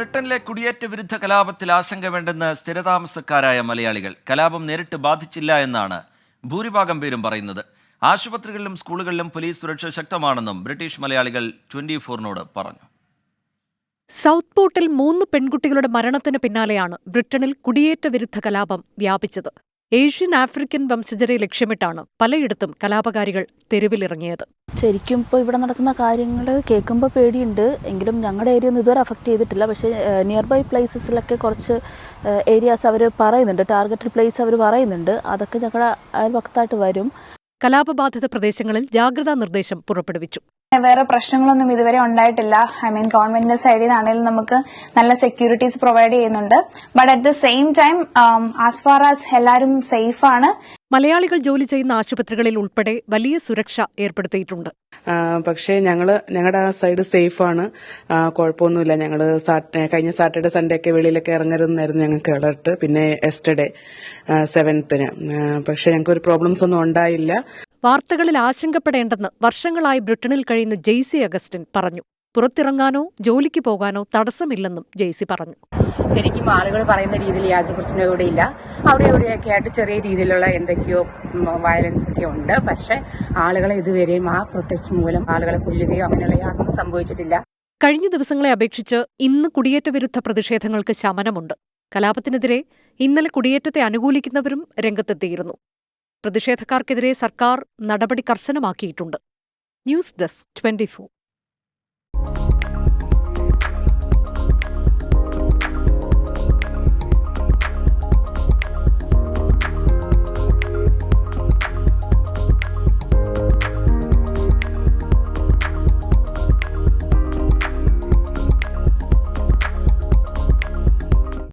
ബ്രിട്ടനിലെ കുടിയേറ്റ വിരുദ്ധ കലാപത്തിൽ ആശങ്ക വേണ്ടെന്ന് സ്ഥിരതാമസക്കാരായ മലയാളികൾ. കലാപം നേരിട്ട് ബാധിച്ചില്ല എന്നാണ് ഭൂരിഭാഗം പേരും പറയുന്നത്. ആശുപത്രികളിലും സ്കൂളുകളിലും പോലീസ് സുരക്ഷ ശക്തമാണെന്നും ബ്രിട്ടീഷ് മലയാളികൾ ട്വന്റി ഫോറിനോട് പറഞ്ഞു. സൗത്ത് പോർട്ടിൽ മൂന്ന് പെൺകുട്ടികളുടെ മരണത്തിന് പിന്നാലെയാണ് ബ്രിട്ടനിൽ കുടിയേറ്റ വിരുദ്ധ കലാപം വ്യാപിച്ചത്. ഏഷ്യൻ ആഫ്രിക്കൻ വംശജരെ ലക്ഷ്യമിട്ടാണ് പലയിടത്തും കലാപകാരികൾ തെരുവിലിറങ്ങിയത്. ശരിക്കും ഇപ്പോൾ ഇവിടെ നടക്കുന്ന കാര്യങ്ങൾ കേൾക്കുമ്പോൾ പേടിയുണ്ട്. എങ്കിലും ഞങ്ങളുടെ ഏരിയ ഒന്നും ഇതുവരെ അഫക്റ്റ് ചെയ്തിട്ടില്ല. പക്ഷേ നിയർ ബൈ പ്ലേസസിലൊക്കെ കുറച്ച് ഏരിയാസ് അവർ പറയുന്നുണ്ട്. ടാർഗറ്റഡ് പ്ലേസ് അവർ പറയുന്നുണ്ട്. അതൊക്കെ ഞങ്ങളുടെ അയൽവക്കത്തായിട്ട് വരും. കലാപബാധിത പ്രദേശങ്ങളിൽ ജാഗ്രതാ നിർദ്ദേശം പുറപ്പെടുവിച്ചു. വേറെ പ്രശ്നങ്ങളൊന്നും ഇതുവരെ ഉണ്ടായിട്ടില്ല. ഐ മീൻ ഗവൺമെന്റിന്റെ സൈഡിൽ നിന്നാണെങ്കിലും നമുക്ക് നല്ല സെക്യൂരിറ്റീസ് പ്രൊവൈഡ് ചെയ്യുന്നുണ്ട്. But at the same time as far as എല്ലാവരും സേഫ് ആണ്. മലയാളികൾ ജോലി ചെയ്യുന്ന ആശുപത്രികളിൽ ഉൾപ്പെടെ വലിയ സുരക്ഷ ഏർപ്പെടുത്തിയിട്ടുണ്ട്. പക്ഷേ ഞങ്ങൾ ഞങ്ങളുടെ ആ സൈഡ് സേഫാണ് കുഴപ്പമൊന്നുമില്ല. ഞങ്ങൾ കഴിഞ്ഞ സാറ്റർഡേ സൺഡേ ഒക്കെ വെളിയിലൊക്കെ ഇറങ്ങരുതെന്നായിരുന്നു ഞങ്ങൾക്ക് അലർട്ട് പിന്നെ എസ്റ്റർഡേ സെവൻത്തിന് പക്ഷേ ഞങ്ങൾക്ക് ഒരു പ്രോബ്ലംസ് ഒന്നും ഉണ്ടായില്ല. വാർത്തകളിൽ ആശങ്കപ്പെടേണ്ടെന്ന് വർഷങ്ങളായി ബ്രിട്ടനിൽ കഴിയുന്ന ജെയ്സി അഗസ്റ്റിൻ പറഞ്ഞു. പുറത്തിറങ്ങാനോ ജോലിക്ക് പോകാനോ തടസ്സമില്ലെന്നും ജെയ്സി പറഞ്ഞു. ശരിക്കും ആളുകൾ പറയുന്ന രീതിയിൽ യാതൊരു പ്രശ്നവും ഇവിടെ ഇല്ല. അവിടെ ഇവിടെയൊക്കെ ആയിട്ട് ചെറിയ രീതിയിലുള്ള എന്തൊക്കെയോ വയലൻസ് ഒക്കെ ഉണ്ട്. പക്ഷെ ആളുകളെ ഇതുവരെയും ആ പ്രൊട്ടസ്റ്റ് മൂലം ആളുകളെ കൊല്ലുകയോ അങ്ങനെയുള്ള യാതൊന്നും സംഭവിച്ചിട്ടില്ല. കഴിഞ്ഞ ദിവസങ്ങളെ അപേക്ഷിച്ച് ഇന്ന് കുടിയേറ്റ വിരുദ്ധ പ്രതിഷേധങ്ങൾക്ക് ശമനമുണ്ട്. കലാപത്തിനെതിരെ ഇന്നലെ കുടിയേറ്റത്തെ അനുകൂലിക്കുന്നവരും രംഗത്തെത്തിയിരുന്നു. പ്രതിഷേധക്കാർക്കെതിരെ സർക്കാർ നടപടി കർശനമാക്കിയിട്ടുണ്ട്. News desk twenty